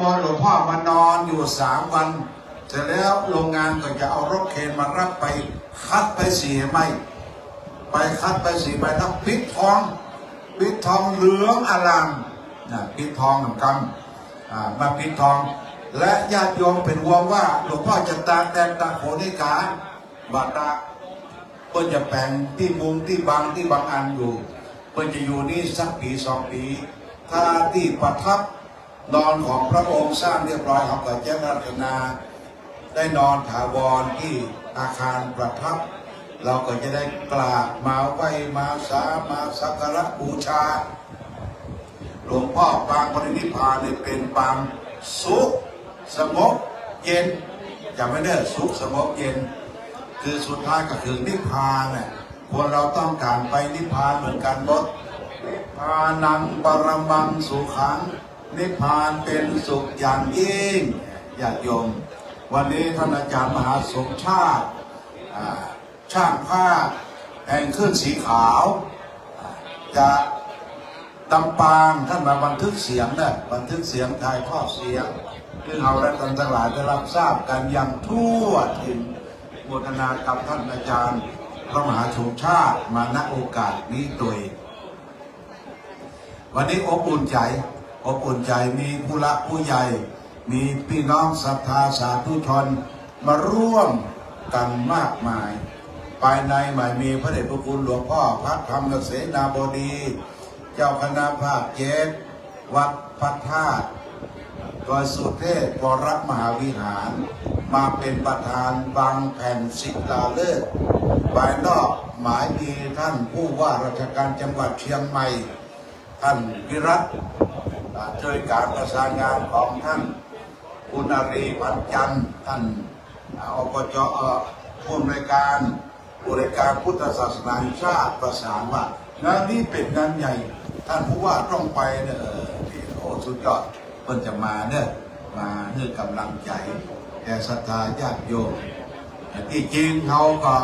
พอหลวงพ่อมานอนอยู่สามวัน เสร็จแล้วโรงงานก็จะเอารถเคนมารับไป คัดไปสีให้ไหมไปคัดไปสีไปแล้วปิดทองปิดทองเหลืองอารามนะปิดทองเหมือนกันมาปิดทอง และญาติโยมเป็นห่วงว่าหลวงพ่อจะตาแตงตาโขนิกาบาตาเพื่อจะแปลงที่มุมที่บางที่บางอันอยู่ เพื่อจะอยู่นี่สักปีสองปี ถ้าที่ประทับ นอนของพระองค์สร้างเรียบร้อยครับกับเจ้ารัตนา ได้นอนถาวรที่อาคารประทับ เราก็จะได้กราบมาไหวมาสามาสักการะบูชา หลวงพ่อปางปรินิพพานเนี่ยเป็นปางสุขสงบเย็นจำไม่ได้สุขสงบเย็น คือสุดท้ายก็คือนิพพานเนี่ยคนเราต้องการไปนิพพานเหมือนกันหมดนิพพานังปรมังสุขัง นิพพานเป็นสุขอย่างยิ่งญาติโยม วันนี้ท่านอาจารย์มหาสมชาติช่างภาพแห่งขึ้นสีขาว จะตำปางท่านมาบันทึกเสียงเนี่ยบันทึกเสียงถ่ายทอดเสียงซึ่งเราและท่านทั้งหลายได้รับทราบกันอย่างทั่วถึงโมทนากับท่านอาจารย์พระมหาชงชาติมาณโอกาสนี้โดยวันนี้อบอุ่นใจ อบอุ่นใจมีผู้รักผู้ใหญ่ มีพี่น้องศรัทธาสาธุชนมาร่วมกันมากมาย ภายในใหม่มีพระเดชพระคุณหลวงพ่อพระธรรมเสนาบดี เจ้าคณะภาคเจ็ดวัดพระธาตุโดยสุเทพวรมหาวิหาร มาเป็นประธานบางแผ่นศิลาฤกษ์ภายนอกหมายมีท่านผู้ว่าราชการจังหวัดเชียงใหม่ ท่านวิรัต อ่าช่วยการประสานงานของท่านคุณอารีพันจันทร์ท่านอ่าอบจผู้อำนวยการบริการพุทธศาสนาชาติประสานว่างานนี้เป็นงานใหญ่ ท่านผู้ว่าต้องไปเนี่ยที่โอ้สุดยอดเพิ่นจะมาเนี่ยมาเพื่อกำลังใจแก่ศรัทธาญาติโยมที่จริงเขาก็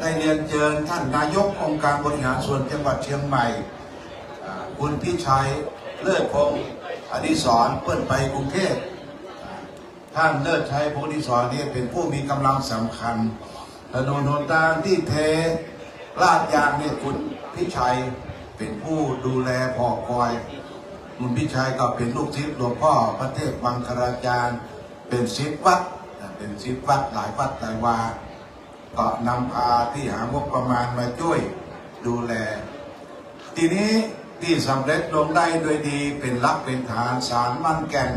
ได้เรียนเชิญท่านนายกองค์การบริหารส่วนจังหวัดเชียงใหม่คุณพิชัย เลิศพงศ์อดิศรเพื่อนไปกรุงเทพท่านเลิศชัยพงศ์อดิศรนี่เป็นผู้มีกำลังสำคัญถนนหนทางที่เทลาดยางเนี่ยคุณพิชัยเป็นผู้ดูแลพอคอยคุณพิชัยก็เป็นลูกศิษย์หลวงพ่อพระเทพมังคลาจารย์ เป็นศิษย์วัดเป็นศิษย์วัดหลายวัดหลายวาก็นำพาที่หางบประมาณมาช่วยดูแล ทีนี้ ที่สำเร็จลงได้ด้วยดีเป็นรักเป็นฐานสารมั่นแก่น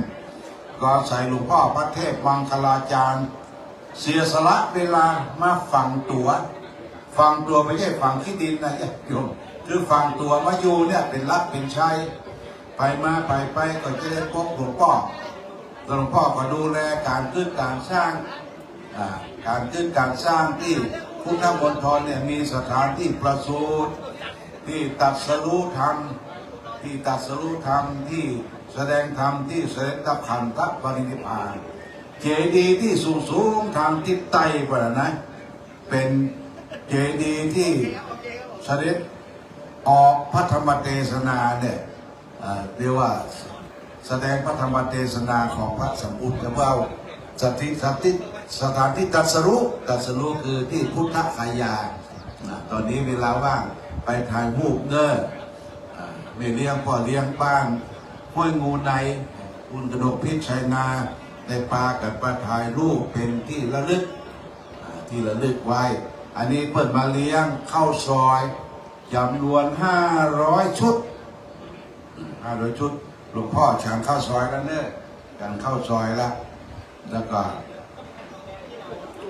ก็ใส่หลวงพ่อพระเทพมังคลาจารย์ เสียสละเวลามาฟังตัวฟังตัวไม่ใช่ฟังขี้ดินนะโยมคือฟังตัวมาอยู่เนี่ยเป็นรักเป็นชัยไปมาไปไปก็จะได้พบหลวงพ่อหลวงพ่อก็ดูแลการขึ้นการสร้างการขึ้นการสร้างที่พุทธมณฑลเนี่ยมีสถานที่ประสูติ ที่ตัดสรู้ธรรมที่ตัดสรู้ธรรมที่แสดงธรรมที่เสด็จดับขันธปรินิพานเจดีย์ที่สูงสูงทางทิศใต้ไปนะ เป็นเจดีย์ที่เสด็จออกพระธรรมเทศนาเนี่ยเรียกว่าแสดงพระธรรมเทศนาของพระสัมพุทธเจ้าสถิสถิสถานที่ตรัสรู้ตรัสรู้คือที่พุทธคายานะตอนนี้เวลาว่าง ไปถ่ายรูปเนออ่าไม่เลี้ยงพ่อเลี้ยงบ้านห้วยงูในคุณกระดกพิษชัยนาได้ปากันประถ่ายรูปเป็นที่ระลึกที่ระลึกไว้ อันนี้เปิดมาเลี้ยงเข้าซอยจำนวน500ชุดห้าร้อยชุดหลวงพ่อฉันเข้าวซอยแล้วเนี่ยกันเข้าวซอยแล้วแล้วก็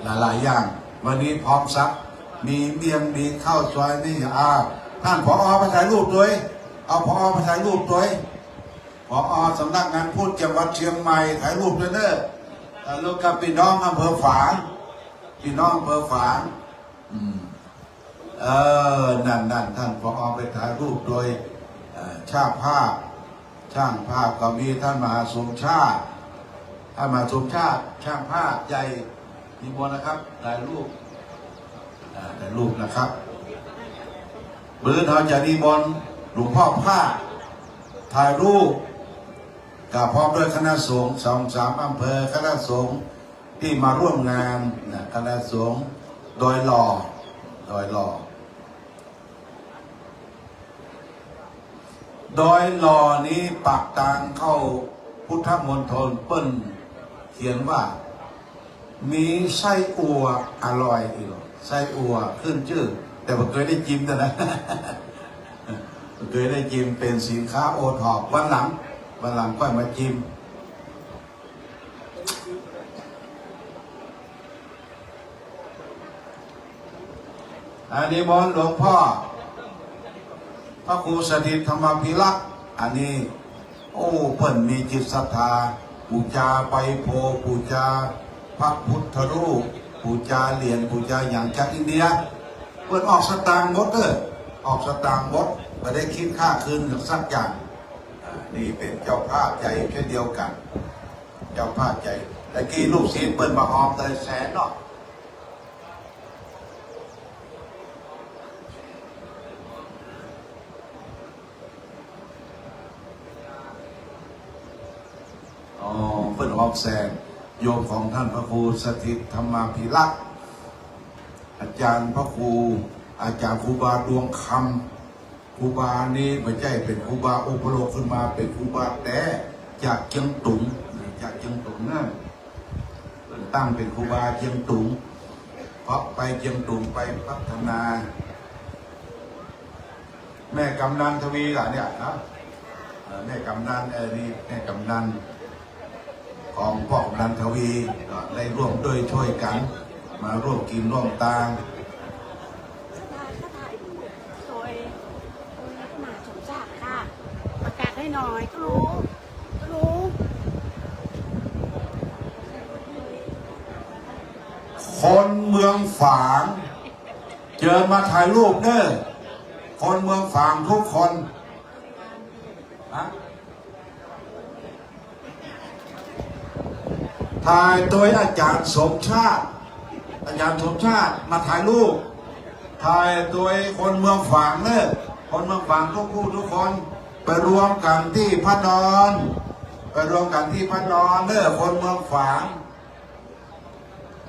หลายๆอย่าง วันนี้พร้อมซัก มีเมียงมีข้าวซอยนี่อ้าท่านผอไปถ่ายรูปด้วย เอาผอไปถ่ายรูปด้วยผอสำนักงานพูดจังหวัดเชียงใหม่ถ่ายรูปด้วยเนอะถ่ายรูปกับพี่น้องอำเภอฝางพี่น้องอำเภอฝางเออนั่นนั่นท่านพอไปถ่ายรูปโดยช่างภาพ ช่างภาพก็มีท่านมหาสมชาติท่านมหาสมชาติ ช่างภาพใหญ่มีบนนะครับถ่ายรูป อ่าถ่รูปนะครับปืนเขาจะนิมนต์หลวงพ่อผ้าถ่ายรูปกับพร้อมด้วยคณะสงฆ์สองสามอำเภอคณะสงฆ์ที่มาร่วมงานนะคณะสงฆ์โดยหล่อโดยหล่อโดยหล่อนี้ปักตางเข้าพุทธมณฑลเปิ้นเขียนว่า มีไส้อัวอร่อยอีก ไส้อัวขึ้นชื่อ แต่ผมเคยได้จิ้มแต่นะเคยได้จิ้มเป็นสินค้าโอท็อปวันหลัง วันหลังค่อยมาจิ้มอันนี้มนหลวงพ่อ พระครูสถิตธรรมพิรักษ์อันนี้ โอ้เพิ่นมีจิตศรัทธา ปูจาไปโพปูจา พระพุทธรูป ปูจาเหรียญปูจาอย่างจากอินเดียเพิ่นออกสตางค์หมดเด้อออกสตางค์หมดไม่ได้คิดค่าคืนสักอย่างนี่เป็นเจ้าภาพใหญ่เช่นเดียวกัน เจ้าภาพใหญ่ต่กี้ลูกศิษย์เปิ้นมาหอมแต่แสนเนาะอ๋อเปิ้นออกแสน โยมของท่านพระครูสถิตธรรมาภิรักษ์อาจารย์พระครูอาจารย์ครูบาดวงคำครูบานี่ไม่ใช่เป็นครูบาอุปโลกขึ้นมาเป็นครูบาแต่จากเชียงตุงจากเชียงตุงนั่นตั้งเป็นครูบาเชียงตุงเพราะไปเชียงตุงไปพัฒนา แม่กำนันทวีล่ะเนี่ยนะแม่กำนันเออนี่แม่กำนัน ของพ่อกำนันทวีก็ได้ร่วมด้วยช่วยกัน มาร่วมกินร่วมตางโดยโดยลักษณะสมศักดิ์ค่ะประกาศให้หน่อยก็รู้ก็รู้คนเมืองฝาง เจอมาถ่ายรูปเด้อคนเมืองฝางทุกคนนะ ถ่ายโดยอาจารย์สมชาติ อาจารย์สมชาติมาถ่ายรูปถ่ายโดยคนเมืองฝางเนอะคนเมืองฝางทุกผู้ทุกคนไปรวมกันที่พระนอน ไปรวมกันที่พระนอนเนอะคนเมืองฝาง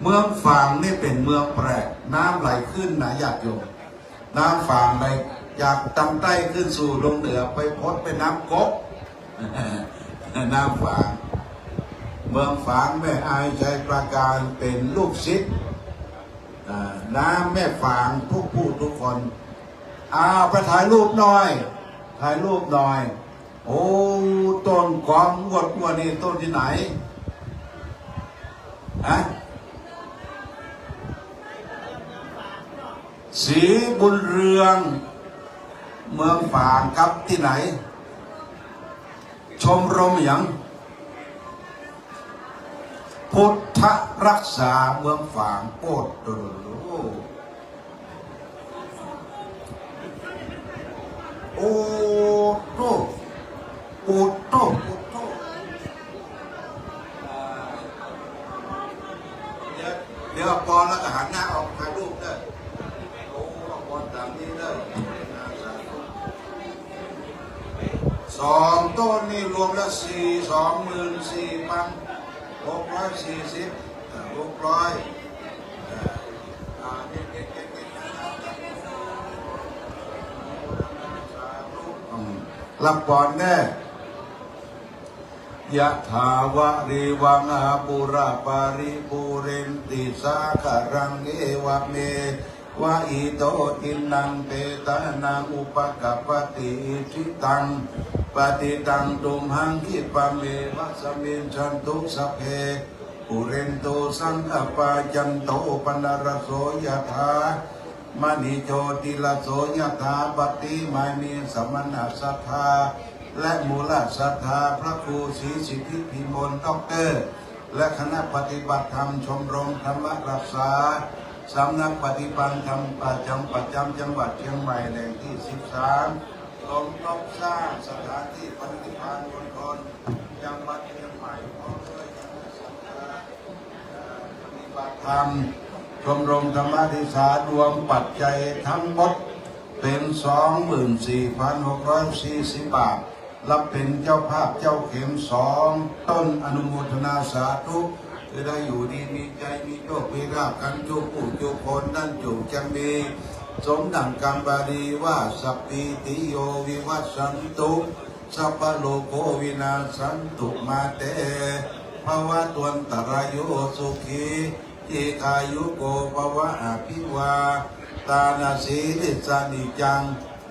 เมืองฝางนี่เป็นเมืองแปลกน้ำไหลขึ้นนะญาติโยมน้ำฝางไหลจากตำใต้ขึ้นสู่ลงเหนือไปพดไปน้ำกกน้ำฝาง มืองฝางแม่อายชัยประการเป็นลูกศิษย์น้ำแม่ฝางทุกผู้ทุกคนอ้าวไปถ่ายรูปหน่อย ถ่ายรูปหน่อย โอ้ต้นกวางงวดงวดนี่ต้นที่ไหนฮะสีบุญเรือง เมืองฝางครับที่ไหน ชมรมอย่าง พุทธรักษาเมืองฝางโปดดดโอ้โตโอ้โตโอ้โตอ่าเดี๋ยวเดี๋ยวปอนแล้วก็หันหน้าออกถ่ายรูปเด้อ โอ้บอลตามนี้เด้อสองต้นนี่รวมแล้วสี่สองหมื่นสี่พันหกร้อย สี่สิบหกร้อยรับบอลแน่ยะถาวะริวังอาปุราปาริปุเรนติสาคารังเอวะเมวะอิโตทินังเปตานังอุปกัปติทิตังปฏิตังตุมหังคิปะเมวะสมินชันตุสพเพ ปุเรนโตสังอปาจันโตปนารโสยะถามณีโจติลโสยะถาปฏิมานีสมณะสัทธา และมูลศรัทธาพระครูศรีสิทธิพิมลด็อกเตอร์ และคณะปฏิบัติธรรมชมรมธรรมรักษาสำนักปฏิบัติธรรมประจำประจำจังหวัดเชียงใหม่แหล่งที่ 13ลงทบสร้างสถานที่ปฏิบัติคนคนจังหวัดเชียงใหม่พร้อมด้วยคณะศรัทธาเอ่อ ปฏิบัติธรรม ชมรมธรรมทิสารวมปัจจัยทั้งหมดเป็น 24,640 บาท รับเป็นเจ้าภาพเจ้าเข็มสองต้นอนุโมทนาสาธุจะได้อยู่ดีมีใจมีโชคมีราบกันจุผู้จุคนนั่นจุจังมีสมดังกรรมบาลีว่าสัพพิติโยวิวัสสันตุสัพพะโลกโควินาสันตุมาเตภวะตวนตรายโยสุขี ทีคายุโกภวะอภิวา ตานาสีลิสานิจัง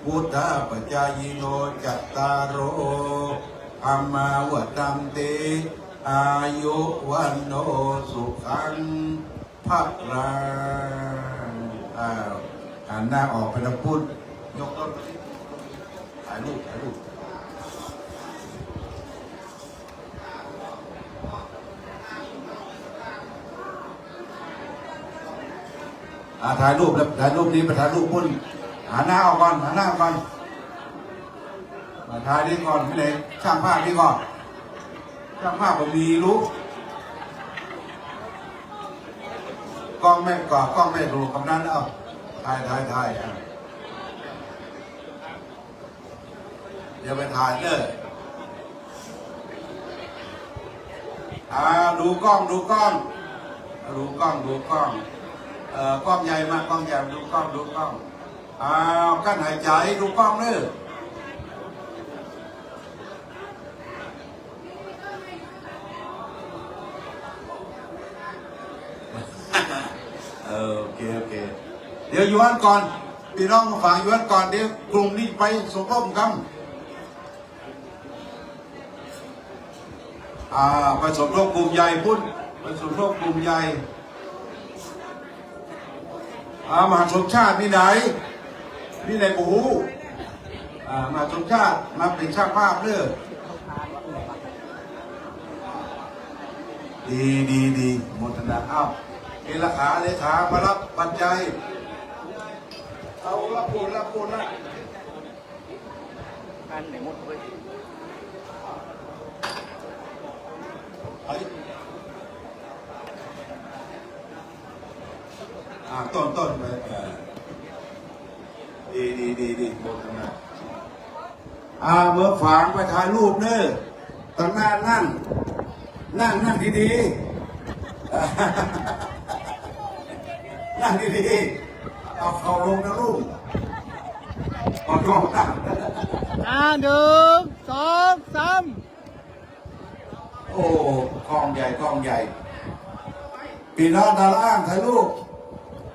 พุทธาปจายโนจัตตารโอธรรมาวดัมเต อายุวันโนสุขังภะรังอ้าวหันหน้าออกไปทางพุทธยกต้นถ่ายรูปถ่ายรูป อ่าถ่ายรูปแล้วถ่ายรูปนี้ไปถ่ายรูปพุทธหันหน้าออกก่อนหันหน้าก่อนมาถ่ายนี้ก่อนพี่เล็กช่างภาพนี้ก่อนช่างภาพผมมีรู้กล้องไม่ก่อกล้องไม่ดูคำนั้นเอาถ่ายถ่ายถ่ายอะเดี๋ยวไปถ่ายเด้ออ่าดูกล้องดูกล้อง ดูกล้องดูกล้อง เอ่อกล้องใหญ่มากกล้องใหญ่ดูกล้องดูกล้องอ้าวกั้นหายใจดูกล้องเด้อเออโอเคโอเคเดี๋ยวย้อนก่อนพี่น้องมาฝากย้อนก่อนเดี๋ยวกลุ่มนี้ไปสมรบกันอ่าไปสมรบกลุ่มใหญ่พุ่นไปสมรบกลุ่มใหญ่ อ่ามหาชนชาตินี่ไหนนี่ไหนปูหูอ่ามหาชนชาติมาเป็นช่างภาพเด้อดีดีดีหมดนะอ้าวเอราขาเลขามารับปัจจัยเอาละปูนละปูนละ ăn để một với เฮ้ย อ่าต้นต้นไปเออดีดีดีดีโบกนะอ่าเมื่อฝางไปถ่ายรูปเน้อตั้งหน้านั่ง นั่งนั่งดีดีๆอ่านั่งดีดีๆเอาเขาลงนะลูกเอากล้องตั้ง à được tốt xăm โอ้กล้องใหญ่กล้องใหญ่ปีน้องดาราอ้างถ่ายรูป